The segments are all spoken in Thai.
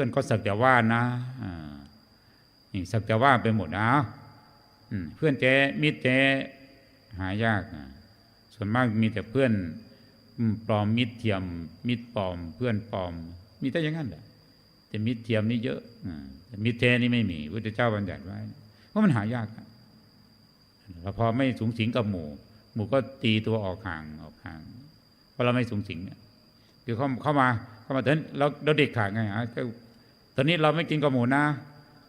พื่อนก็สักแต่ว่านะอ่านี่สักแต่ว่าไปหมดนะเพื่อนแท้มิตรแท้หายากส่วนมากมีแต่เพื่อนปลอมมิตรเทียม มิตรปลอม เพื่อนปลอม มีแต่อย่างนั้นแหละแต่มิตรเทียมนี่เยอะอ่าแต่มิตรแท้นี่ไม่มีพระพุทธเจ้าบัญญัติไว้เพราะมันหายากอะแล้วพอไม่สูงสิงกับหมู่ หมู่ก็ตีตัวออกห่างออกห่างเพราะเราไม่สูงสิงเนี่ยคือเขาเข้ามาเข้ามาเตอนเราเราเด็กขาดไงอะ ตอนนี้เราไม่กินกับหมูนะ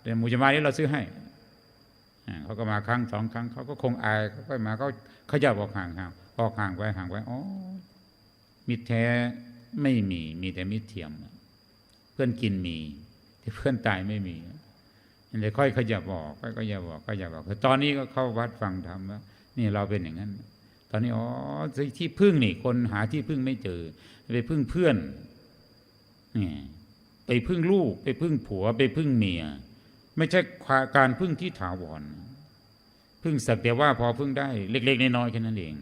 แต่หมูจะมานี่เราซื้อให้เขาก็มาครั้งสองครั้งเขาก็คงอายเขาก็มาเขาขยับออกห่างห่างออกห่างไปห่างไปอ๋อมิตรแท้ไม่มีมีแต่มิตรเทียม เพื่อนกินมี แต่เพื่อนตายไม่มีเลยค่อยขยับบอกค่อยขยับบอกขยับบอกตอนนี้ก็เข้าวัดฟังธรรมว่านี่เราเป็นอย่างนั้นตอนนี้อ๋อที่พึ่งนี่ คนหาที่พึ่งไม่เจอ ไปพึ่งเพื่อนนี่ ไปพึ่งลูก ไปพึ่งผัว ไปพึ่งเมีย ไม่ใช่การพึ่งที่ถาวร พึ่งสักแต่ว่าพอพึ่งได้เล็ก ๆ น้อยๆแค่นั้นเอง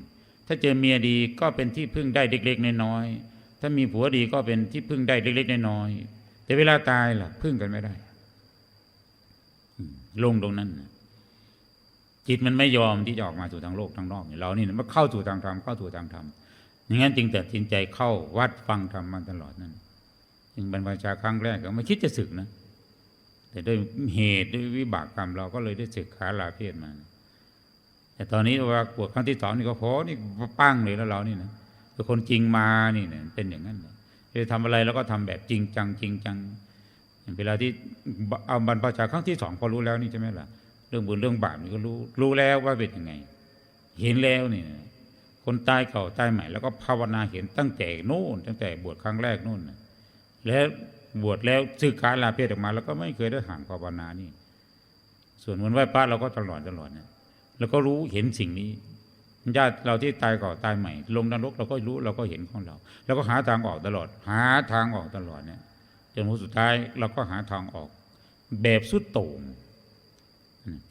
ถ้าเจอเมียดีก็เป็นที่พึ่งได้เล็ก ๆ น้อยๆถ้ามีผัวดีก็เป็นที่พึ่งได้เล็ก ๆ น้อยๆแต่เวลาตายล่ะ พึ่งกันไม่ได้ลงตรงนั้นจิตมันไม่ยอมที่จะออกมาสู่ทางโลกทางนอกเรานี่มันเข้าสู่ทางธรรมเข้าสู่ทางธรรมอย่างนั้นจึงแต่สินใจเข้าวัดฟังธรรมมาตลอดนั่นึงบรรพชาครั้งแรกก็ไม่คิดจะศึกนะ แต่ด้วยเหตุด้วยวิบากกรรมเราก็เลยได้ศึกขาลาเพศมา แต่ตอนนี้ว่าปวดครั้งที่สองนี่ก็พอนี่ปั้งเลยแล้วเรานี่นะคือคนจริงมานี่เนี่ยเป็นอย่างนั้นเลยจะทำอะไรแล้วก็ทำแบบจริงจังจริงจัง เวลาที่เอาบรรพชาครั้งที่สองพอรู้แล้วนี่ใช่ไหมล่ะ เรื่องบุญเรื่องบาปนี่ก็รู้รู้แล้วว่าเป็นยังไง เห็นแล้วนี่คนตายเก่าตายใหม่แล้วก็ภาวนาเห็นตั้งแต่โน่นตั้งแต่บวชครั้งแรกโน่น แล้วบวชแล้วซึกขาลาเพศออกมา แล้วก็ไม่เคยได้ห่างภาวนานี่ ส่วนวันไหว้พระเราก็ตลอดตลอดเนี่ยแล้วก็รู้เห็นสิ่งนี้ญาติเราที่ตายก่าตายใหม่ ลงนรกเราก็รู้เราก็เห็นของเรา แล้วก็หาทางออกตลอด หาทางออกตลอดเนี่ยจนวันสุดท้ายเราก็หาทางออก แบบสุดโต่ง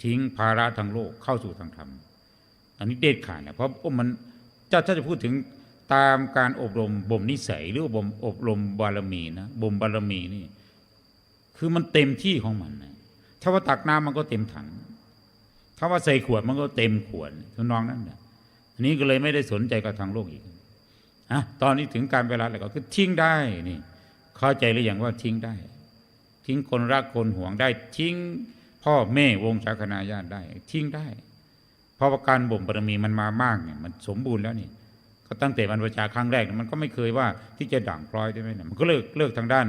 ทิ้งภาระทางโลกเข้าสู่ทางธรรมอันนี้เด็ดขาดนะเพราะมันถ้าถ้าจะพูดถึง ตามการอบรมบ่มนิสัย หรือบ่มอบรมบารมีนะบ่มบารมีนี่ คือมันเต็มที่ของมันนะถ้าว่าตักน้ำมันก็เต็มถัง ถ้าว่าใส่ขวดมันก็เต็มขวดทุนน้องนั่นแหละอันนี้ก็เลยไม่ได้สนใจกับทางโลกอีกอะตอนนี้ถึงการเวลาแล้วก็คือทิ้งได้นี่ เข้าใจหรือยังว่าทิ้งได้ ทิ้งคนรักคนห่วงได้ ทิ้งพ่อแม่วงศาคณาญาติได้ ทิ้งได้ เพราะว่าการบ่มบารมีมันมามากเนี่ย มันสมบูรณ์แล้วนี่ ก็ตั้งแต่บรรพชาครั้งแรกมันก็ไม่เคยว่าที่จะด่างพร้อยได้ไหมเนี่ยมันก็เลิกเลิกทางด้าน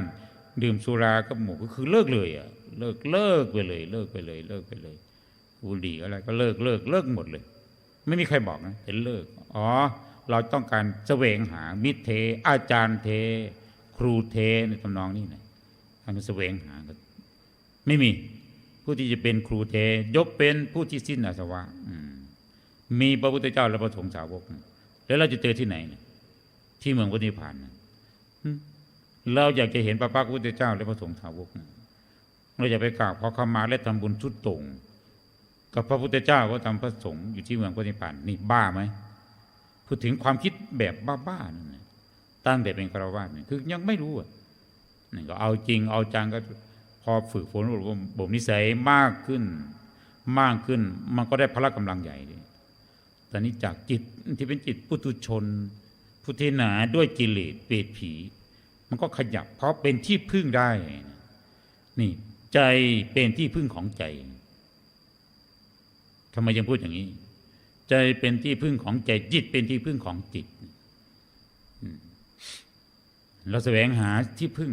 ดื่มสุรากับหมูก็คือเลิกเลยอะเลิกเลิกไปเลย เลิกไปเลย เลิกไปเลยบุหรี่อะไรก็เลิกเลิกเลิกหมดเลย ไม่มีใครบอกนะเห็นเลิกอ๋อเราต้องการเสวงหามิตรเท อาจารย์เท ครูเทในทำนองนี้นะทำเสวงหาไม่มีผู้ที่จะเป็นครูเท ยกเป็นผู้ที่สิ้นอาสวะมีพระพุทธเจ้าและพระสงฆ์สาวก แล้วเราจะเจอที่ไหนเนี่ยที่เมืองพระนิพานนะเราอยากจะเห็นพระพักพุทธเจ้าและพระสงฆ์สาวกเราอยากไปกราบขอขมาและทำบุญชุดตรงกับพระพุทธเจ้าก็ทำพระสงฆ์อยู่ที่เมืองพระนิพานนี่บ้าไหมพูดถึงความคิดแบบบ้าๆนั่นตั้งแต่เป็นคารวะเนี่ยคือยังไม่รู้อะนี่ก็เอาจริงเอาจังก็พอฝึกฝนบ่มนิสัยมากขึ้น มากขึ้น มันก็ได้พละกำลังใหญ่ ตอนนี้จากจิตที่เป็นจิตปุถุชนพุทธินาด้วยกิเลสเปรตผี มันก็ขยับ เพราะเป็นที่พึ่งได้ นี่ใจเป็นที่พึ่งของใจทำไมยังพูดอย่างนี้ ใจเป็นที่พึ่งของใจ จิตเป็นที่พึ่งของจิตเราแสวงหาที่พึ่ง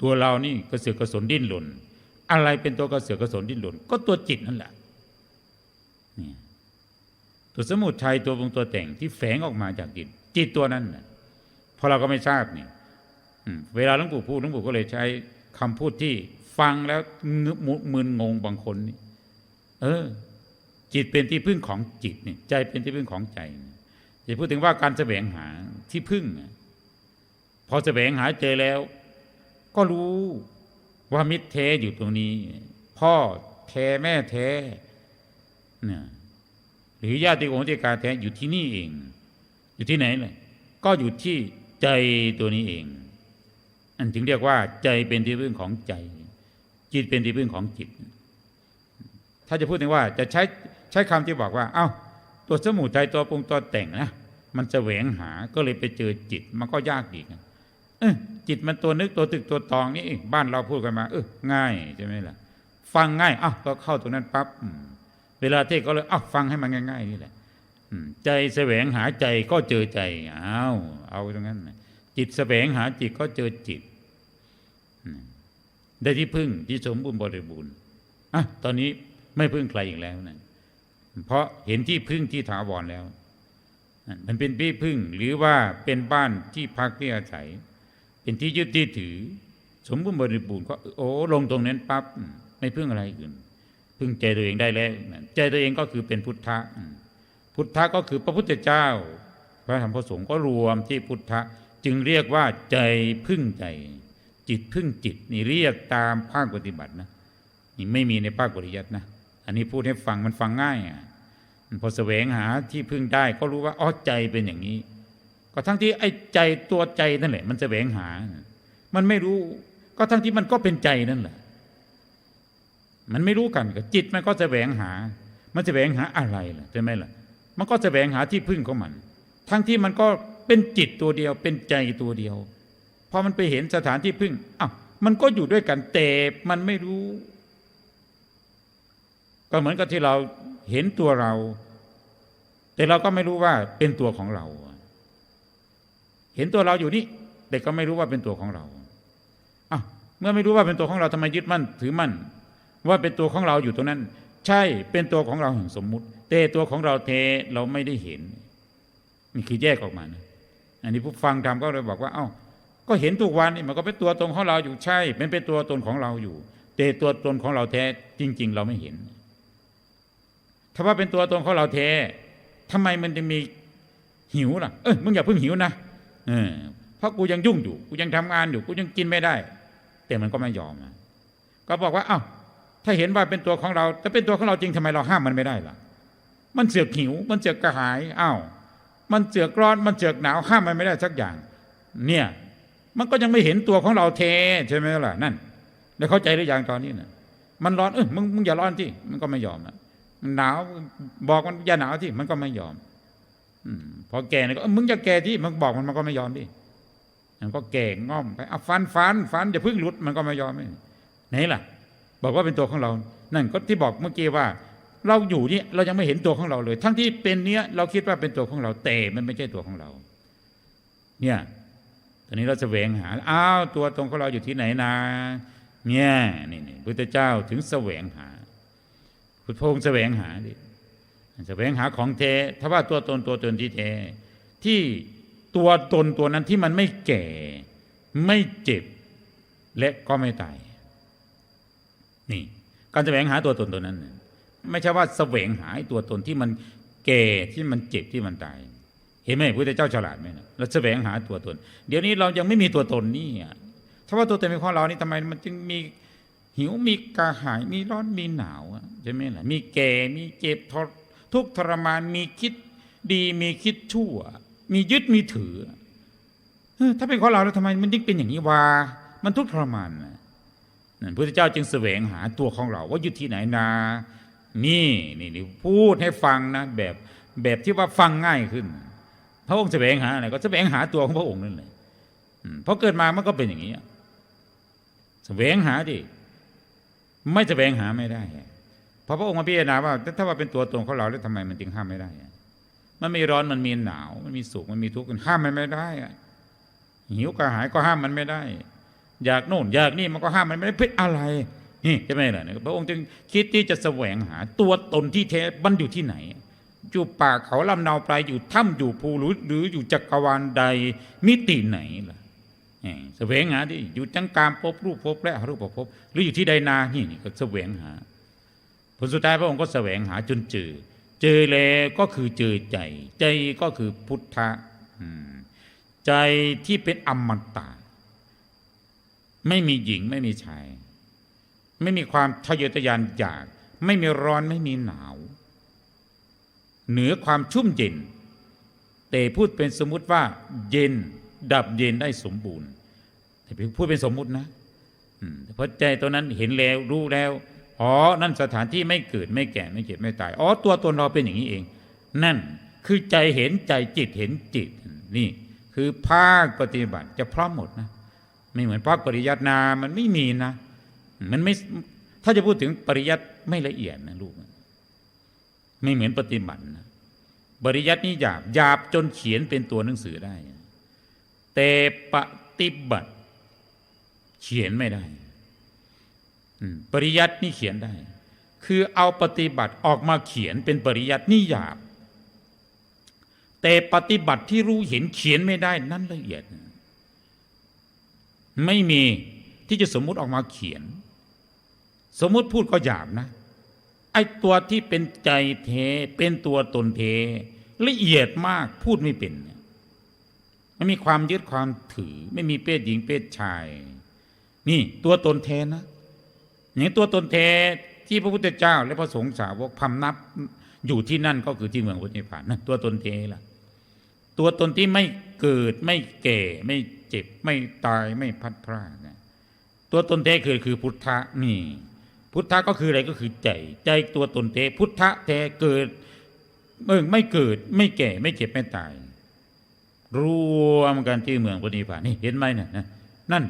ตัวเรานี่กระเสือกกระสนดิ้นหล่นอะไรเป็นตัวกระเสือกกระสนดิ้นหล่นก็ตัวจิตนั่นแหละ ตัวสมุทัยตัววงตัวแต่งที่แฝงออกมาจากจิต จิตตัวนั้นนะพอเราก็ไม่ทราบนี่เวลาหลวงปู่พูดหลวงปู่ก็เลยใช้คำพูดที่ฟังแล้วมึนงงบางคนนี่เออ จิตเป็นที่พึ่งของจิตนี่ใจเป็นที่พึ่งของใจจะพูดถึงว่าการแสวงหาที่พึ่งพอแสวงหาเจอแล้ว ก็รู้ว่ามิตรแท้อยู่ตรงนี้ พ่อแท้แม่แท้เนี่ย หรือญาติโกติกาแท้อยู่ที่นี่เอง อยู่ที่ไหนเลยก็อยู่ที่ใจตัวนี้เอง อันจึงเรียกว่า ใจเป็นที่พึ่งของใจ จิตเป็นที่พึ่งของจิต ถ้าจะพูดถึงว่าจะใช้ใช้คำที่บอกว่า เอ้า ตัวสมุทัยตัวปรุงตัวแต่งนะมันจะแหวงหาก็เลยไปเจอจิตมันก็ยากอีกเออจิตมันตัวนึกตัวตึกตัวตองนี่เองบ้านเราพูดกันมา เออง่ายใช่ไหมล่ะ ฟังง่ายอ้าวก็เข้าตรงนั้นปั๊บ เวลาเทศก็เลยอ้าฟังให้มันง่ายๆนี่แหละใจแสวงหาใจก็เจอใจอ้าวเอาตรงนั้นจิตแสวงหาจิตก็เจอจิตได้ที่พึ่งที่สมบูรณ์บริบูรณ์อะตอนนี้ไม่พึ่งใครอีกแล้วนะเพราะเห็นที่พึ่งที่ถาวรแล้ว มันเป็นที่พึ่งหรือว่าเป็นบ้านที่พักที่อาศัย เป็นที่ยึดที่ถือ สมบูรณ์บริบูรณ์ก็โอ้ลงตรงนั้นปั๊บไม่พึ่งอะไรอื่น พึ่งใจตัวเองได้แล้วใจตัวเองก็คือเป็นพุทธะ พุทธะก็คือพระพุทธเจ้า พระธรรมพระสงฆ์ก็รวมที่พุทธะจึงเรียกว่าใจพึ่งใจ จิตพึ่งจิตนี่เรียกตามภาคปฏิบัตินะนี่ไม่มีในภาคปริยัตินะอันนี้พูดให้ฟังมันฟังง่ายอะพอแสวงหาที่พึ่งได้ก็รู้ว่าอ๋อใจเป็นอย่างนี้ ก็ทั้งที่ไอ้ใจตัวใจนั่นแหละ มันแสวงหา มันไม่รู้ ก็ทั้งที่มันก็เป็นใจนั่นแหละ มันไม่รู้กันกับจิตมันก็แสวงหา มันแสวงหาอะไรล่ะใช่ไหมล่ะ มันก็แสวงหาที่พึ่งของมัน ทั้งที่มันก็เป็นจิตตัวเดียว เป็นใจตัวเดียว พอมันไปเห็นสถานที่พึ่งอ้าวมันก็อยู่ด้วยกันแต่มันไม่รู้ ก็เหมือนกับที่เราเห็นตัวเรา แต่เราก็ไม่รู้ว่าเป็นตัวของเรา เห็นตัวเราอยู่นี่แต่ก็ไม่รู้ว่าเป็นตัวของเราอ้าวเมื่อไม่รู้ว่าเป็นตัวของเราทำไมยึดมั่นถือมั่น ว่าเป็นตัวของเราอยู่ตรงนั้น ใช่เป็นตัวของเราแห่งสมมุติ แต่ตัวของเราเทเราไม่ได้เห็นนี่คือแยกออกมานะอันนี้ผู้ฟังทำก็เลยบอกว่า เอ้า ก็เห็นทุกวันนี่มันก็เป็นตัวตนของเราอยู่ใช่เป็นเป็นตัวตนของเราอยู่ แต่ตัวตนของเราแท้จริง ๆ เราไม่เห็น ถ้าว่าเป็นตัวตนของเราแท้ทำไมมันจะมีหิวล่ะ เออมึงอย่าเพิ่งหิวนะเออเพราะกูยังยุ่งอยู่ กูยังทำงานอยู่ กูยังกินไม่ได้ แต่มันก็ไม่ยอมนะก็บอกว่า เอ้า ถ้าเห็นว่าเป็นตัวของเรา แต่เป็นตัวของเราจริงทำไมเราห้ามมันไม่ได้ล่ะ มันเสือกหิว มันเสือกกระหายอ้าวมันเสือกร้อนมันเสือกหนาวห้ามมันไม่ได้สักอย่าง เนี่ย มันก็ยังไม่เห็นตัวของเราเทใช่ไหมล่ะนั่นได้เข้าใจหรือยังตอนนี้น่ะมันร้อนเออมึงมึงอย่าร้อนที่มันก็ไม่ยอมนะมันหนาวบอกมันอย่าหนาวที่มันก็ไม่ยอมอืมพอแก่เนี่ยก็เออมึงจะแก่ที่มันบอกมันมันก็ไม่ยอมดิมันก็แก่ง่อมไปเอาฟันฟันฟันอย่าพิ่งหลุดมันก็ไม่ยอมไม่ไหนล่ะ บอกว่าเป็นตัวของเรา นั่นก็ที่บอกเมื่อกี้ว่า เราอยู่นี่เรายังไม่เห็นตัวของเราเลย ทั้งที่เป็นเนี้ยเราคิดว่าเป็นตัวของเราแต่มันไม่ใช่ตัวของเรา เนี่ยตอนนี้เราแสวงหาอ้าวตัวตรงของเราอยู่ที่ไหนนะเนี่ยนี่นี่พุทธเจ้าถึงแสวงหา พุทธพงศ์แสวงหาดิแสวงหาของเทถ้าว่าตัวตนตัวตนที่เทที่ตัวตนตัวนั้นที่มันไม่แก่ ไม่เจ็บ และก็ไม่ตาย นี่ การแสวงหาตัวตนตัวนั้น ไม่ใช่ว่าแสวงหาตัวตนที่มันแก่ที่มันเจ็บที่มันตาย เห็นไหมพระเจ้าฉลาดไหมนะเราแสวงหาตัวตน เดี๋ยวนี้เรายังไม่มีตัวตนนี่ถ้าว่าตัวตนเป็นของเรานี่ทำไมมันจึงมีหิวมีกระหายมีร้อนมีหนาวใช่ไหมล่ะมีแก่มีเจ็บทรทุกทรมานมีคิดดีมีคิดชั่ว มียึดมีถือถ้าเป็นของเราแล้วทำไมมันยิ่งเป็นอย่างนี้วะมันทุกข์ทรมานนะ นั่นพระเจ้าจึงแสวงหาตัวของเราว่าอยู่ที่ไหนนา นี่นี่นี่พูดให้ฟังนะแบบแบบที่ว่าฟังง่ายขึ้น พระองค์แสวงหาอะไรก็แสวงหาตัวของพระองค์นั่นเลยอืมเพราะเกิดมามันก็เป็นอย่างนี้แสวงหาดิไม่แสวงหาไม่ได้เพราะพระองค์มาพิจารณาว่าถ้าว่าเป็นตัวตนของเราแล้วทำไมมันจึงห้ามไม่ได้มันมีร้อนมันมีหนาว มันมีสุขมันมีทุกข์มันห้ามมันไม่ได้หิวกระหายก็ห้ามมันไม่ได้ อยากโน่นอยากนี่มันก็ห้ามมันไม่ได้เพื่ออะไรนี่ใช่ไหมล่ะพระองค์จึงคิดที่จะแสวงหาตัวตนที่แท้มันอยู่ที่ไหนอยู่ป่าเขาลำนาวไพรอยู่ถ้ำอยู่ภูหรือหรืออยู่จักรวาลใดมิติไหนล่ะแสวงหาที่อยู่จังการภพรูปภพและรูปภพหรืออยู่ที่ใดนานี่นี่ก็แสวงหาผลสุดท้ายพระองค์ก็แสวงหาจนเจอ เจอแล้วก็คือเจอใจ ใจก็คือพุทธะใจที่เป็นอมตะ ไม่มีหญิงไม่มีชาย ไม่มีความทะเยอทะยานอยาก ไม่มีร้อนไม่มีหนาว เหนือความชุ่มเย็น แต่พูดเป็นสมมุติว่า เย็น ดับเย็นได้สมบูรณ์แต่พูดเป็นสมมุตินะเพราะใจตัวนั้นเห็นแล้วรู้แล้วอ๋อ นั่นสถานที่ไม่เกิดไม่แก่ไม่เจ็บไม่ตาย อ๋อ ตัวตนเราเป็นอย่างนี้เอง นั่นคือใจเห็นใจจิตเห็นจิต นี่ คือภาคปฏิบัติจะพร้อมหมดนะ ไม่เหมือนภาคปริยัตินา มันไม่มีนะ มันไม่ ถ้าจะพูดถึงปริยัติไม่ละเอียดนะลูก ไม่เหมือนปฏิบัตินะปริยัตินี่หยาบหยาบจนเขียนเป็นตัวหนังสือได้ แต่ปฏิบัติ เขียนไม่ได้ ปริยัตินี่เขียนได้ คือเอาปฏิบัติออกมาเขียนเป็นปริยัตินี่หยาบ แต่ปฏิบัติที่รู้เห็นเขียนไม่ได้นั่นละเอียด ไม่มีที่จะสมมุติออกมาเขียน สมมุติพูดก็หยาบนะไอ้ตัวที่เป็นใจเทเป็นตัวตนเทละเอียดมากพูดไม่เป็นไม่มีความยึดความถือ ไม่มีเพศหญิงเพศชาย นี่ตัวตนเทนะอย่างตัวตนเทที่พระพุทธเจ้า และพระสงฆ์สาวกพำนับอยู่ที่นั่นก็คือที่เมืองพุทธิพานนะตัวตนเทล่ะ ตัวตนที่ไม่เกิดไม่แก่ไม่ เจ็บ ไม่ตายไม่พัดพรากนะตัวตนเทคือคือพุทธะนี่ พุทธะก็คืออะไรก็คือใจ ใจตัวตนเทพุทธะเทเกิดเมื่อไม่เกิดไม่แก่ไม่เจ็บไม่ตาย รวมกันที่เมืองพุทธิพานนี่เห็นไหมเนี่ยนะนั่น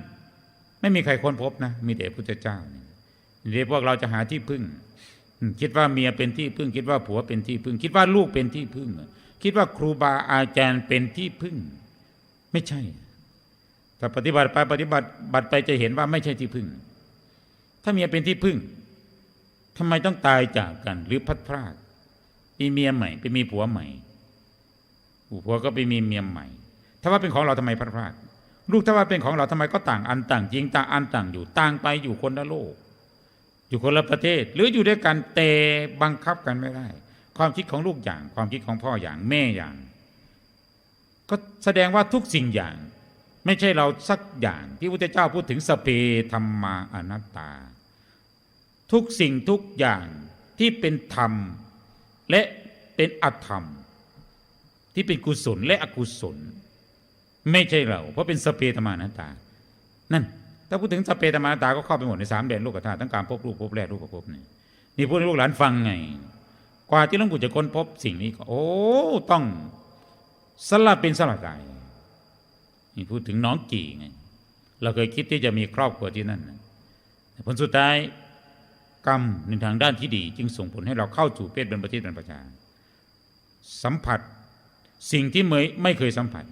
ไม่มีใครค้นพบนะ มีแต่พุทธเจ้านี่เดี๋ยวพวกเราจะหาที่พึ่ง คิดว่าเมียเป็นที่พึ่ง คิดว่าผัวเป็นที่พึ่ง คิดว่าลูกเป็นที่พึ่ง คิดว่าครูบาอาจารย์เป็นที่พึ่ง ไม่ใช่ ถ้าปฏิบัติไปปฏิบัติบัติไปจะเห็นว่าไม่ใช่ที่พึ่ง ถ้าเมียเป็นที่พึ่งทำไมต้องตายจากกัน หรือพัดพรากมีเมียใหม่ไปมีผัวใหม่ผัวก็ไปมีเมียใหม่ ถ้าว่าเป็นของเราทำไมพัดพรากลูกถ้าว่าเป็นของเราทำไมก็ต่างอันต่างจริงต่างอันต่างอยู่ต่างไปอยู่คนละโลก อยู่คนละประเทศ หรืออยู่ด้วยกันแต่บังคับกันไม่ได้ ความคิดของลูกอย่าง ความคิดของพ่ออย่างแม่อย่าง ก็แสดงว่าทุกสิ่งอย่าง ไม่ใช่เราสักอย่างที่พระพุทธเจ้าพูดถึงสเปธรรมาอนัตตา ทุกสิ่งทุกอย่างที่เป็นธรรม และเป็นอธรรม ที่เป็นกุศลและอกุศล ไม่ใช่เรา เพราะเป็นสเปธรรมานัตตา นั่นถ้าพูดถึงสเปธรรมานัตตาก็เข้าไปหมดในสามแดนโลกธาตุทั้งการพบรูปพบแรกรูปพบนี่นี่พูดให้ลูกหลานฟังไง กว่าที่หลวงปู่จะค้นพบสิ่งนี้ก็โอ้ต้องสลับเป็นสลับใจ นี่พูดถึงน้องกี่ไงเราเคยคิดที่จะมีครอบครัวที่นั่นแต่ผลสุดท้ายกรรมในทางด้านที่ดี จึงส่งผลให้เราเข้าสู่เพศเป็นประเทศเป็นประชาสัมผัสสิ่งที่ไม่ไม่เคยสัมผัส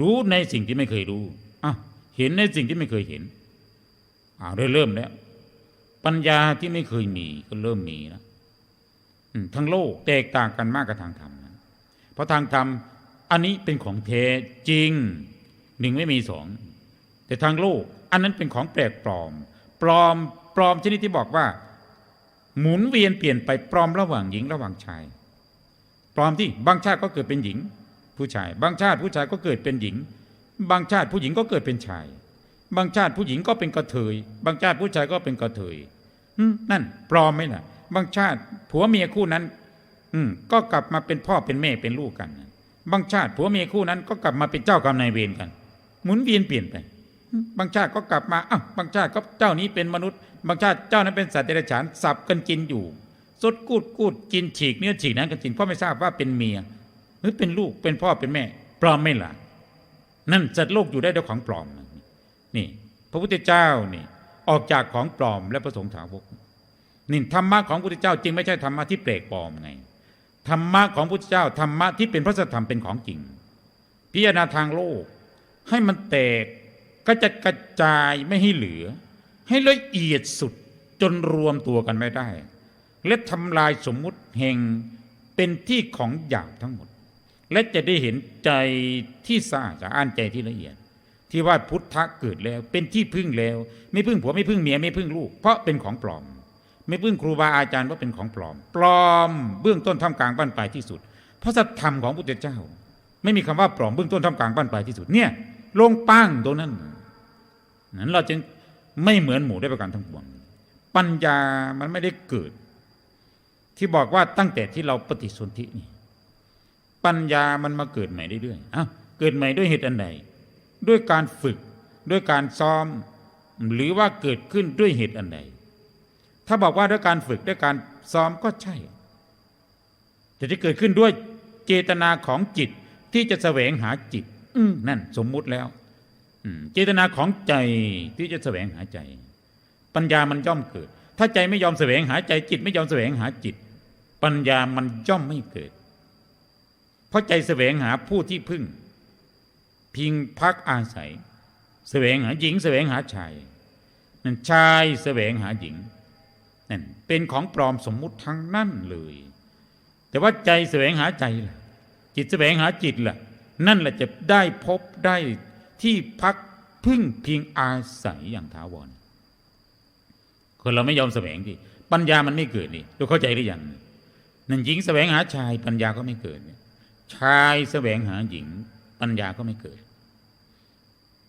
รู้ในสิ่งที่ไม่เคยรู้อะเห็นในสิ่งที่ไม่เคยเห็นอ่าเริ่มแล้วปัญญาที่ไม่เคยมีก็เริ่มมีแล้วทั้งโลกแตกต่างกันมากกับทางธรรมเพราะทางธรรม อันนี้เป็นของแท้จริงหนึ่งไม่มีสองแต่ทางโลก อันนั้นเป็นของแปลกปลอม ปลอมปลอมชนิดที่บอกว่า หมุนเวียนเปลี่ยนไปปลอมระหว่างหญิงระหว่างชาย ปลอมที่บางชาติก็เกิดเป็นหญิง ผู้ชาย บางชาติผู้ชายก็เกิดเป็นหญิง บางชาติผู้หญิงก็เกิดเป็นชาย บางชาติผู้หญิงก็เป็นกระเทย บางชาติผู้ชายก็เป็นกระเทยนั่น ปลอมไหมล่ะ บางชาติผัวเมียคู่นั้น อืมก็กลับมาเป็นพ่อเป็นแม่เป็นลูกกัน บางชาติผัวเมียคู่นั้นก็กลับมาเป็นเจ้ากรรมนายเวรกัน หมุนเวียนเปลี่ยนไป บางชาติก็กลับมาอ้าวบางชาติก็เจ้านี้เป็นมนุษย์ บางชาติเจ้านั้นเป็นสัตว์เดรัจฉานสับกันกินอยู่สดกูดกูดกินฉีกเนื้อฉีกนั้นกันกินเพราะไม่ทราบว่าเป็นเมียหรือเป็นลูกเป็นพ่อเป็นแม่ ปลอมไม่ล่ะนั่นสัตว์โลกอยู่ได้ด้วยของปลอมนะนี่ พระพุทธเจ้านี่ออกจากของปลอมและประสงค์ถาวกนี่ธรรมะของพระพุทธเจ้าจึงไม่ใช่ธรรมะที่แปลกปลอมไง ธรรมะของพุทธเจ้าธรรมะที่เป็นพระสัทธรรมเป็นของจริง พิจารณาทางโลก ให้มันแตกก็จะกระจายไม่ให้เหลือ ให้ละเอียดสุดจนรวมตัวกันไม่ได้ และทำลายสมมุติแห่งเป็นที่ของหยาบทั้งหมด และจะได้เห็นใจที่สะอาดสะอ้านใจที่ละเอียด ที่ว่าพุทธะเกิดแล้วเป็นที่พึ่งแล้ว ไม่พึ่งผัวไม่พึ่งเมียไม่พึ่งลูก เพราะเป็นของปลอม ไม่พึ่งครูบาอาจารย์เพราเป็นของปลอม ปลอมเบื้องต้นท่ามกลางบ้านปลายที่สุด เพราะสัจธรรมของพุทธเจ้า ไม่มีคำว่าปลอมเบื้องต้นท่ามกลางบ้านปลายที่สุดเนี่ยลงปั้งตรงนั้นนั้นเราจึงไม่เหมือนหมูได้ประการทั้งปวงปัญญามันไม่ได้เกิด ที่บอกว่าตั้งแต่ที่เราปฏิสนธินี่ปัญญามันมาเกิดใหม่เรื่อยๆอ้าวเกิดใหม่ด้วยเหตุอันใดด้วยการฝึกด้วยการซ้อม หรือว่าเกิดขึ้นด้วยเหตุอันใด ถ้าบอกว่าด้วยการฝึกด้วยการซ้อมก็ใช่ แต่ที่เกิดขึ้นด้วยเจตนาของจิตที่จะแสวงหาจิต อืนั่นสมมุติแล้วเจตนาของใจที่จะแสวงหาใจ ปัญญามันย่อมเกิด ถ้าใจไม่ยอมแสวงหาใจจิต ไม่ยอมแสวงหาจิต ปัญญามันย่อมไม่เกิด เพราะใจแสวงหาผู้ที่พึ่ง พิงพักอาศัย แสวงหาหญิง แสวงหาชายนั่นชายแสวงหาหญิง นั่นเป็นของปลอมสมมุติทั้งนั้นเลย แต่ว่าใจแสวงหาใจล่ะ จิตแสวงหาจิตล่ะ นั่นแหละจะได้พบได้ที่พักพึ่งพิงอาศัยอย่างถาวรคนเราไม่ยอมแสวงดิปัญญามันไม่เกิดนี่เราเข้าใจหรือยังนั่นหญิงแสวงหาชายปัญญาก็ไม่เกิด ชายแสวงหาหญิง ปัญญาก็ไม่เกิด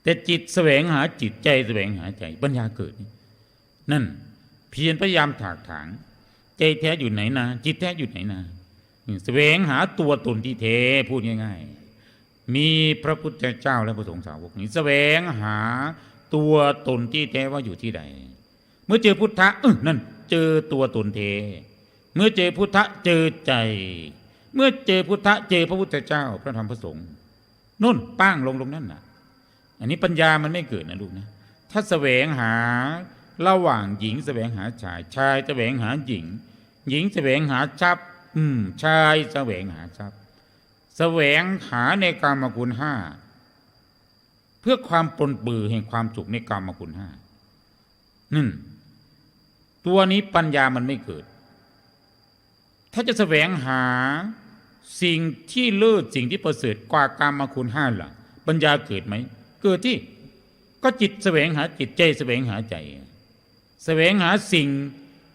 แต่จิตแสวงหาจิตใจแสวงหาใจ ปัญญาเกิดนั่น เพียรพยายามถากถางใจแท้อยู่ไหนนาจิตแท้อยู่ไหนนาแสวงหาตัวตนที่แท้พูดง่าย ๆ มีพระพุทธเจ้าและพระสงฆ์สาวกนี้แสวงหาตัวตนที่แท้ว่าอยู่ที่ใด เมื่อเจอพุทธะเออนั่น เจอตัวตนเท เมื่อเจอพุทธะเจอใจ เมื่อเจอพุทธะเจอพระพุทธเจ้า พระธรรมพระสงฆ์นุ่นป้างลงตรงนั้นน่ะ อันนี้ปัญญามันไม่เกิดนะลูกนะ ถ้าแสวงหา ระหว่างหญิงแสวงหาชาย ชายแสวงหาหญิง หญิงแสวงหาทรัพย์ อืม ชายแสวงหาทรัพย์ แสวงหาในกามคุณห้าเพื่อความปนปือแห่งความสุขในกามคุณห้านั่นตัวนี้ปัญญามันไม่เกิด ถ้าจะแสวงหาสิ่งที่เลิศสิ่งที่ประเสริฐกว่ากามคุณห้าล่ะ ปัญญาเกิดไหม เกิดที่ ก็จิตแสวงหาจิตใจแสวงหาใจ แสวงหาสิ่ง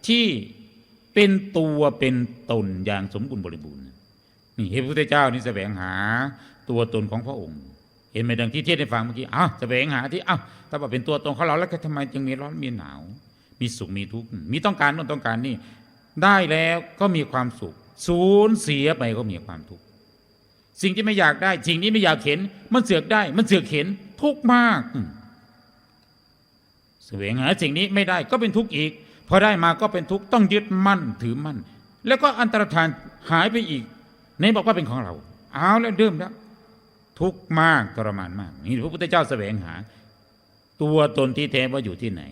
ที่เป็นตัวเป็นตนอย่างสมบูรณ์บริบูรณ์นี่พระพุทธเจ้านี่แสวงหาตัวตนของพระองค์ เห็นไหมดังที่เทศให้ฟังเมื่อกี้อ้าวแสวงหาที่อ้าวถ้าว่าเป็นตัวตนของเราแล้วทำไมจึงมีร้อนมีหนาว มีสุขมีทุกข์มีต้องการโน่นต้องการนี่ ได้แล้วก็มีความสุข สูญเสียไปก็มีความทุกข์สิ่งที่ไม่อยากได้ สิ่งที่ไม่อยากเห็น มันเสือกได้ มันเสือกเห็นทุกข์มาก สวงหาสิ่งนี้ไม่ได้ก็เป็นทุกข์อีกพอได้มาก็เป็นทุกข์ต้องยึดมั่นถือมั่น แล้วก็อันตรธานหายไปอีกในบอกว่าเป็นของเรา เอาแล้วเดิมแล้ว ทุกข์มากทรมานมาก นี่พระพุทธเจ้าแสวงหา ตัวตนที่แท้ว่าอยู่ที่ไหน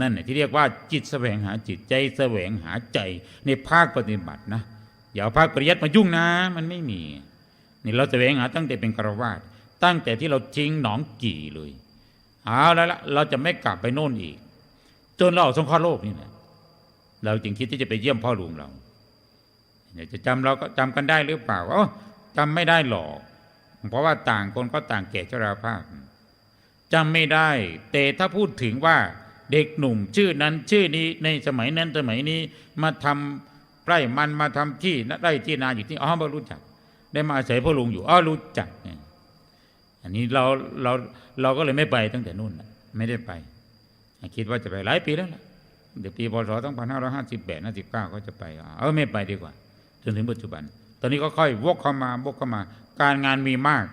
นั่นแหละที่เรียกว่าจิตแสวงหาจิตใจแสวงหาใจในภาคปฏิบัตินะอย่าภาคปริยัติมายุ่งนะ มันไม่มีนี่เราแสวงหาตั้งแต่เป็นกระวาสตั้งแต่ที่เราทิ้งหนองกี่เลย เอาแล้วละเราจะไม่กลับไปโน่นอีก จนเราออกสงเคราะห์โลกนี่แหละเราจึงคิดที่จะไปเยี่ยมพ่อหลวงเราอยากจะจำเราก็จำกันได้หรือเปล่าอ๋อจำไม่ได้หรอก เพราะว่าต่างคนก็ต่างแก่ชราภาพจำไม่ได้ แต่ถ้าพูดถึงว่าเด็กหนุ่มชื่อนั้นชื่อนี้ในสมัยนั้นสมัยนี้มาทำไร่มันมาทำที่ไร่ที่นาอยู่ที่อ๋อไม่รู้จัก ได้มาอาศัยพ่อลุงอยู่อ๋อรู้จักเนี่ย อันนี้เราเราเราก็เลยไม่ไปตั้งแต่นู่นไม่ได้ไป คิดว่าจะไปหลายปีแล้วเดี๋ยวปีพศ2558 59ก็จะไปเออไม่ไปดีกว่า จนถึงปัจจุบัน ตอนนี้ก็ค่อยวกเข้ามาวกเข้ามา การงานมีมาก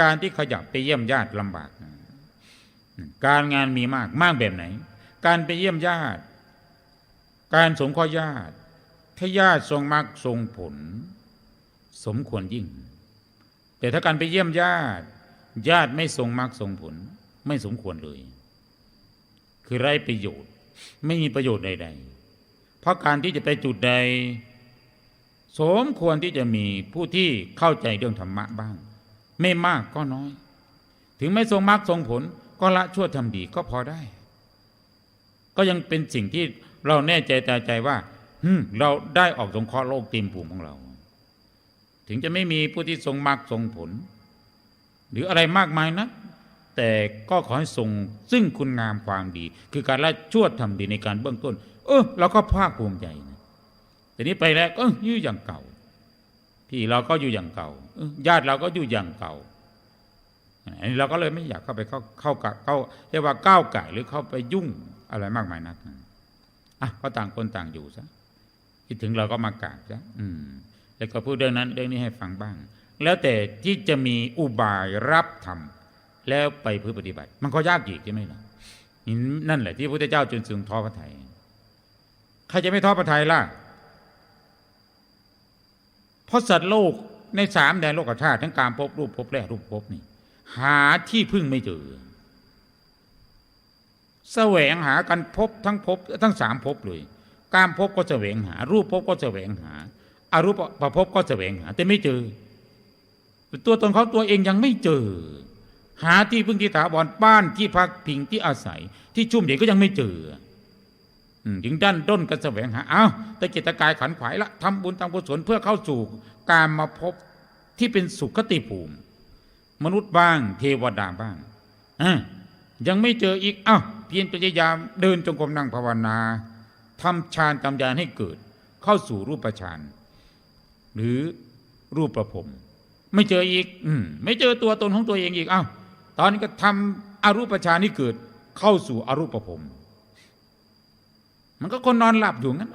การที่ขยับไปเยี่ยมญาติลำบาก การงานมีมากมากแบบไหน การไปเยี่ยมญาติ การสงเคราะห์ญาติถ้าญาติทรงมรรคทรงผล สมควรยิ่ง แต่ถ้าการไปเยี่ยมญาติ ญาติไม่ทรงมรรคทรงผล ไม่สมควรเลย คือไร้ประโยชน์ ไม่มีประโยชน์ใด ๆ เพราะการที่จะไปจุดใด สมควรที่จะมีผู้ที่เข้าใจเรื่องธรรมะบ้าง ไม่มากก็น้อย ถึงไม่ทรงมรรคทรงผล ก็ละชั่วทำดีก็พอได้ ก็ยังเป็นสิ่งที่เราแน่ใจใจใจว่าเราได้ออกสงเคราะห์โลกตีมภูมิของเรา ถึงจะไม่มีผู้ที่ทรงมรรคทรงผล หรืออะไรมากมายนะ แต่ก็ขอให้ทรงซึ่งคุณงามความดี คือการละชั่วทำดีในการเบื้องต้น เออเราก็ภาคภูมิใจนะแต่นี้ไปแล้วก็อยู่อย่างเก่า พี่เราก็อยู่อย่างเก่าญาติเราก็อยู่อย่างเก่าอันนี้เราก็เลยไม่อยากเข้าไปเข้าเข้าเข้าเรียกว่าก้าวไก่หรือเข้าไปยุ่งอะไรมากมายนักอะก็ต่างคนต่างอยู่ซะคิดถึงเราก็มากราบซะอืม แล้วก็พูดเรื่องนั้นเรื่องนี้ให้ฟังบ้าง แล้วแต่ที่จะมีอุบายรับธรรมแล้วไปพื่อปฏิบัติ มันก็ยากอีกใช่ไหมล่ะนั่นแหละที่พระพุทธเจ้าจึงทรงท้อพระทัยใครจะไม่ท้อพระทัยล่ะเพราะสัตว์โลกในสามแดนโลกธาตุทั้งการพบรูปพบแรกรูปพบนี่ หาที่พึ่งไม่เจอแสวงหากันพบทั้งพบทั้งสามพบเลย การพบก็แสวงหา รูปพบก็แสวงหาอารูปประพบก็แสวงหา แต่ไม่เจอ ตัวตนเขาตัวเองยังไม่เจอ หาที่พึ่งที่ถาวรบ้านที่พักพิงที่อาศัย ที่ชุ่มเย็นก็ยังไม่เจอถึงด้านด้นก็แสวงหาเอาแต่กิจกายขันขวายละทำบุญทำกุศลเพื่อเข้าสู่การมาพบที่เป็นสุขติภูมิ มนุษย์บ้าง เทวดาบ้างยังไม่เจออีกเอ้าเพียรพยายามเดินจงกรมนั่งภาวนาทำฌานกำยานให้เกิด เข้าสู่รูปฌานหรือรูปประพรม ไม่เจออีก อืไม่เจอตัวตนของตัวเองอีกอ้าวตอนนี้ก็ทำอรูปฌานนี้เกิดเข้าสู่อรูปปรพรมมันก็คนนอนหลับอยู่งั้น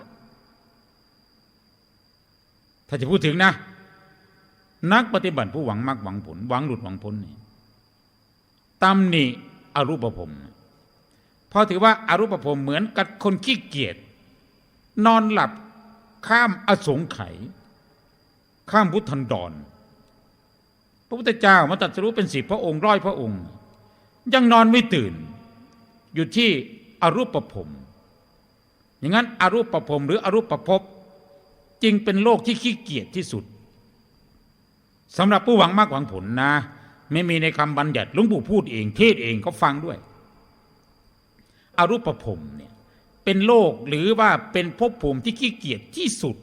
ถ้าจะพูดถึงนะ นักปฏิบัติผู้หวังมากหวังผล หวังหลุดหวังพ้นนี่ตำหนิอรูปภพเพราะถือว่าอารูปภพเหมือนกับคนขี้เกียจนอนหลับข้ามอสงไขยข้ามพุทธันดร ระพุทธเจ้ามาตรัสรู้เป็นสิบพระองค์ร้อยพระองค์ ยังนอนไม่ตื่น อยู่ที่อรูปภพมอย่างนั้นอรูปภพมหรืออรูปรภพจึงเป็นโลกที่ขี้เกียจที่สุดสำหรับผู้หวังมากหวังผลนะ ไม่มีในคำบัญญัติหลวงปู่พูดเอง เทศเองก็ฟังด้วย อรูปภพมเนี่ยเป็นโลกหรือว่าเป็นภพภูมิที่ขี้เกียจที่สุด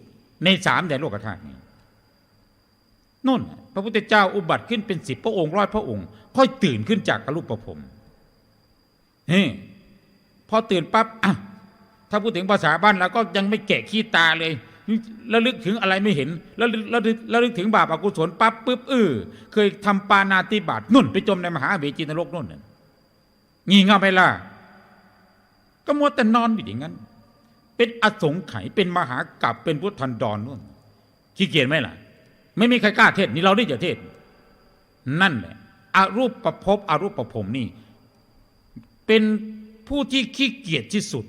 ในสามแดนโลกธาตุนี้ นู่น พระพุทธเจ้าอุบัติขึ้นเป็นสิบพระองค์ร้อยพระองค์ ค่อยตื่นขึ้นจากอรูปภพเฮ้พอตื่นปั๊บอะถ้าพูดถึงภาษาบ้านเราก็ยังไม่แกะขี้ตาเลยแล้วลึกถึงอะไรไม่เห็น แล้วแล้วแล้วลึกถึงบาปอกุศลปั๊บปุ๊บเออเคยทำปานาติบาตนุ่น ไปจมในมหาเวจีนรกนุ่นน่ะงี่เง่าไปล่ะก็มัวแต่นอนอยู่อย่างนั้น เป็นอสงไขยเป็นมหากรัปเป็นพุทธันดรนู่นขี้เกียจไหมล่ะ ไม่มีใครกล้าเทศนี่เราได้จะเทศ นั่นแหละอารูปประพบอารูปประพรมนี่ เป็นผู้ที่ขี้เกียจที่สุด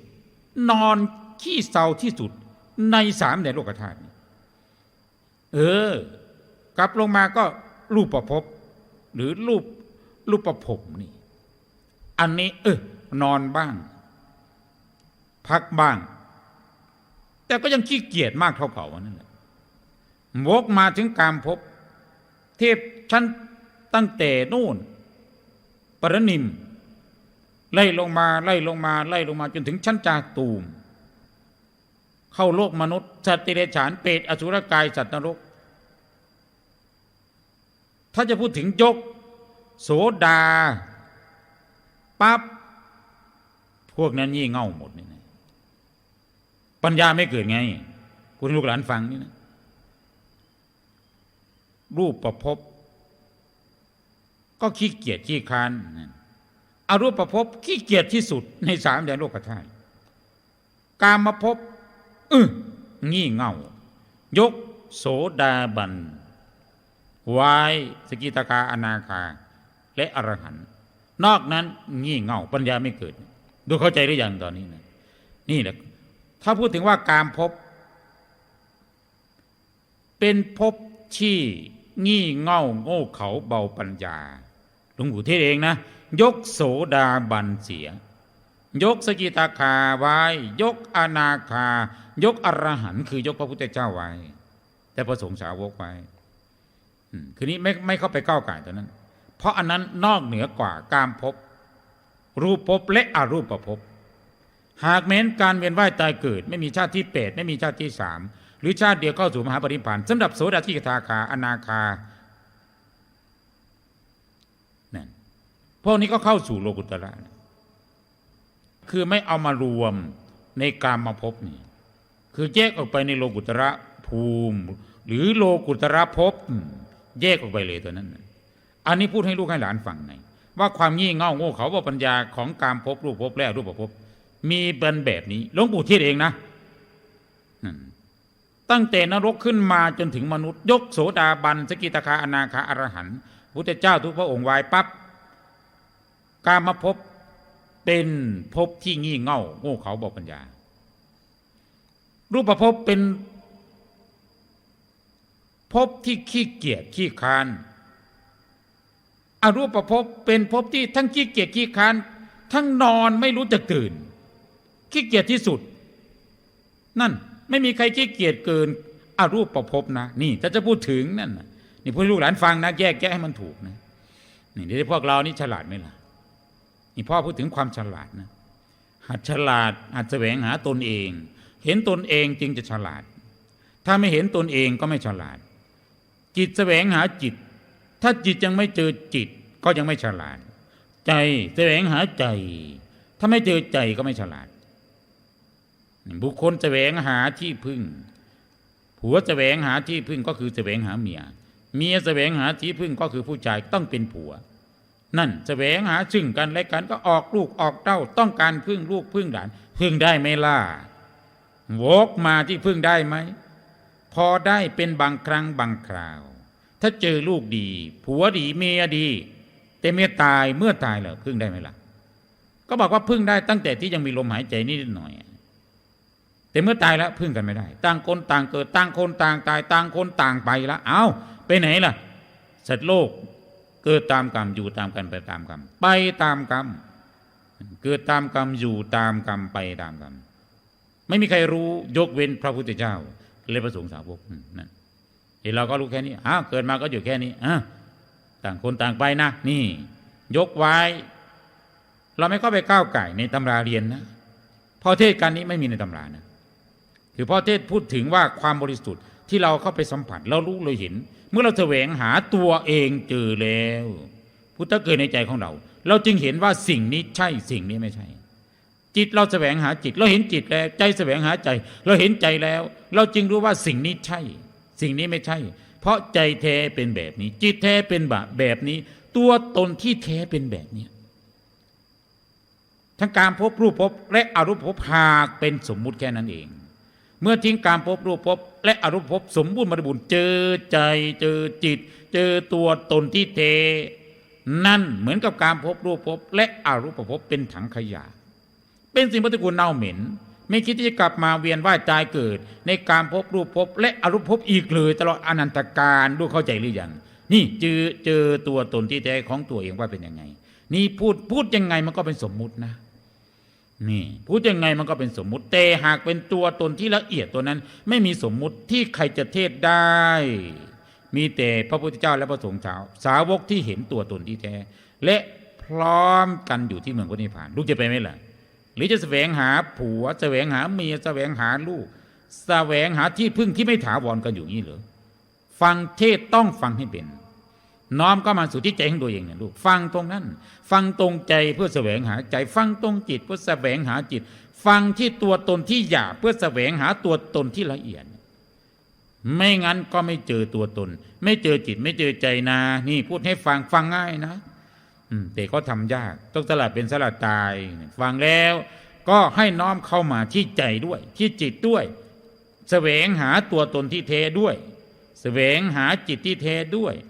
นอนขี้เศร้าที่สุด ในสามในโลกธาตุเออ กลับลงมาก็รูปประพบหรือรูปรูปประพรมนี่ อันนี้เออนอนบ้าง พักบ้าง แต่ก็ยังขี้เกียจมากเท่าเขานั่นแหละ วกมาถึงการพบ เทพชั้นตั้งแต่นู่น ปรนิม ไล่ลงมาไล่ลงมาไล่ลงมาจนถึงชั้นจาตูม เข้าโลกมนุษย์สัตว์ติเรฉานเปรตอสุรกายสัตว์นรก ถ้าจะพูดถึงยก โสดาปั๊บพวกนั้นยี่เง่าหมดนี่นะปัญญาไม่เกิดไง คุณลูกหลานฟังนี่นะ รูปประพบ ก็ขี้เกียจขี้คานอารูปประพบขี้เกียจที่สุดในสามแดนโลกธาตุการมาพบเอองี่เง่า ยกโสดาบันวายสกิตาคาอนาคา และอรหันต์นอกนั้นงี่เง่าปัญญาไม่เกิด ดูเข้าใจหรือยังตอนนี้นะนี่แหละ ถ้าพูดถึงว่าการพบ เป็นพบที่ งี่เง่าโง่เขาเบาปัญญาหลวงปู่เทศเองนะ ยกโสดาบันเสีย ยกสกิตาคาไว้ ยกอนาคา ยกอรหันต์คือยกพระพุทธเจ้าไว้ แต่พระสงฆ์สาวกไว้อืมคือนี้ไม่ไม่เข้าไปก้าวไก่ตัวนั้น เพราะอันนั้นนอกเหนือกว่าการพบ รูปภพและอรูปภพบหากแม้นการเวียนว่ายตายเกิด ไม่มีชาติที่เปดไม่มีชาติที่สาม หรือชาติเดียวเข้าสู่มหาปรินิพพานสำหรับโสดาทิกทาคาอนาคานั่นพวกนี้ก็เข้าสู่โลกุตระคือไม่เอามารวมในการมาพบนี่คือแยกออกไปในโลกุตระภูมิ หรือโลกุตระภพแยกออกไปเลยตัวนั้น อันนี้พูดให้ลูกให้หลานฟังหน่อยว่าความงี่เง่าโง่เขาว่าปัญญาของการพบรูปพบและรูปภพมีเป็นแบบนี้หลวงปู่เทศเองนะนั่น ตั้งแต่นรกขึ้นมาจนถึงมนุษย์ ยกโสดาบันสกิตาคาอนาคาอรหันต์พุทธเจ้าทุกพระองค์วายปับ๊บการมาพบเป็นภพที่งี่เง่า โง่เขาบอกปัญญา รูปภพเป็นภพที่ขี้เกียจขี้คานอรูปภพเป็นภพที่ทั้งขี้เกียจขี้คานทั้งนอนไม่รู้จักตื่น ขี้เกียจที่สุด นั่น ไม่มีใครขี้เกียจเกินอรูปประพบนะ นี่ถ้าจะพูดถึงนั่นนี่พูดให้ลูกหลานฟังนะแยกแยะให้มันถูกนะนี่เดี๋ยวพวกเรานี่ฉลาดไหมล่ะนี่พ่อพูดถึงความฉลาดนะ หัดฉลาดหัดแสวงหาตนเอง เห็นตนเองจึงจะฉลาด ถ้าไม่เห็นตนเองก็ไม่ฉลาด จิตแสวงหาจิต ถ้าจิตยังไม่เจอจิตก็ยังไม่ฉลาด ใจแสวงหาใจ ถ้าไม่เจอใจก็ไม่ฉลาด บุคคลแสวงหาที่พึ่ง ผัวแสวงหาที่พึ่งก็คือแสวงหาเมีย เมียแสวงหาที่พึ่งก็คือผู้ชายต้องเป็นผัว นั่นแสวงหาซึ่งกันและกันก็ออกลูกออกเต้าต้องการพึ่งลูกพึ่งหลาน พึ่งได้ไหมล่ะวกมาที่พึ่งได้ไหม พอได้เป็นบางครั้งบางคราว ถ้าเจอลูกดี ผัวดีเมียดี แต่เมียตายเมื่อตายแล้วพึ่งได้ไหมล่ะ ก็บอกว่าพึ่งได้ตั้งแต่ที่ยังมีลมหายใจนิดหน่อย แต่เมื่อตายแล้วพึ่งกันไม่ได้ ต่างคนต่างเกิดต่างคนต่างตายต่างคนต่างไปละเอา้าไปไหนล่ะ สัตว์โลกเกิดตามกรรมอยู่ตามกันไปตามกรรมไปตามกรรมเกิดตามกรรมอยู่ตามกรรมไปตามกรรมไม่มีใครรู้ยกเว้นพระพุทธเจ้าและพระสงฆ์สาวกนั่นเห็นเราก็รู้แค่นี้อ้าวเกิดมาก็อยู่แค่นี้อะต่างคนต่างไปนะนี่ ยกไว้ เราไม่เข้าไปก้าวไก่ในตำราเรียนนะพอเทศกันนี้ไม่มีในตำรานะ คือพ่อเทศพูดถึงว่าความบริสุทธิ์ที่เราเข้าไปสัมผัสเรารู้เราเห็น เมื่อเราแสวงหาตัวเองเจอแล้ว พุทธเกิดในใจของเรา เราจึงเห็นว่าสิ่งนี้ใช่สิ่งนี้ไม่ใช่ จิตเราแสวงหาจิต เราเห็นจิตแล้ว ใจแสวงหาใจ เราเห็นใจแล้ว เราจึงรู้ว่าสิ่งนี้ใช่ สิ่งนี้ไม่ใช่ เพราะใจแท้เป็นแบบนี้ จิตแท้เป็นแบบแบบนี้ ตัวตนที่แท้เป็นแบบนี้ทั้งการพบรูปพบและอรูปพบหากเป็นสมมุติแค่นั้นเอง เมื่อทิ้งการพบรูปพบและอรูปพบสมบูรณ์บริบูรณ์เจอใจเจอจิต เจอตัวตนที่เท นั่นเหมือนกับการพบรูปพบและอรูปพบเป็นถังขยะ เป็นสิ่งปฏิกูลเน่าเหม็น ไม่คิดที่จะกลับมาเวียนว่ายตายเกิด ในการพบรูปพบและอรูปพบอีกเลย ตลอดอนันตการดูเข้าใจหรือยังนี่เจอเจอตัวตนที่แท้ของตัวเองว่าเป็นยังไง นี่พูดพูดยังไงมันก็เป็นสมมุตินะ นี่พูดยังไงมันก็เป็นสมมุติแต่หากเป็นตัวตนที่ละเอียดตัวนั้น ไม่มีสมมุติที่ใครจะเทศได้ มีแต่พระพุทธเจ้าและพระสงฆ์สาวสาวกที่เห็นตัวตนที่แท้ และพร้อมกันอยู่ที่เมืองพระนิพพานลูกจะไปไหมล่ะ หรือจะแสวงหาผัวแสวงหาเมียแสวงหาลูก แสวงหาที่พึ่งที่ไม่ถาวรกันอยู่นี่เหรอฟังเทศต้องฟังให้เป็น น้อมก็มาสู่ที่ใจของตัวเองเนี่ยลูกฟังตรงนั้น ฟังตรงใจเพื่อแสวงหาใจ ฟังตรงจิตเพื่อแสวงหาจิต ฟังที่ตัวตนที่หยาบเพื่อแสวงหาตัวตนที่ละเอียด ไม่งั้นก็ไม่เจอตัวตน ไม่เจอจิตไม่เจอใจนานี่พูดให้ฟังฟังง่ายนะ อืมแต่ก็ทำยากต้องสลัดเป็นสลัดตาย ฟังแล้วก็ให้น้อมเข้ามาที่ใจด้วย ที่จิตด้วยแสวงหาตัวตนที่เทด้วยแสวงหาจิตที่เทด้วยส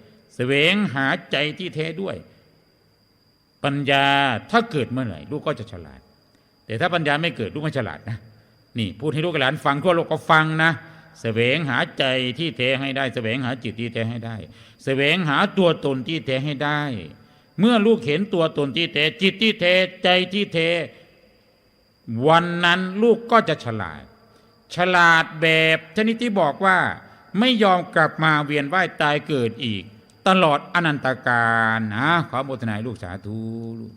วงหาใจที่เท้ด้วย ปัญญาถ้าเกิดเมื่อไหร่ลูกก็จะฉลาด แต่ถ้าปัญญาไม่เกิดลูกไม่ฉลาดนะนี่พูดให้ลูกหลานฟังทั่วโลกก็ฟังนะแสวงหาใจที่แท้ให้ได้แสวงหาจิตที่แท้ให้ได้แสวงหาตัวตนที่แท้ให้ได้ เมื่อลูกเห็นตัวตนที่แท้จิตที่แท้ใจที่แท้วันนั้นลูกก็จะฉลาด ฉลาดแบบชนิดที่บอกว่า ไม่ยอมกลับมาเวียนว่ายตายเกิดอีก ตลอดอนันตการนะขอโมทนาให้ลูกสาธุลูก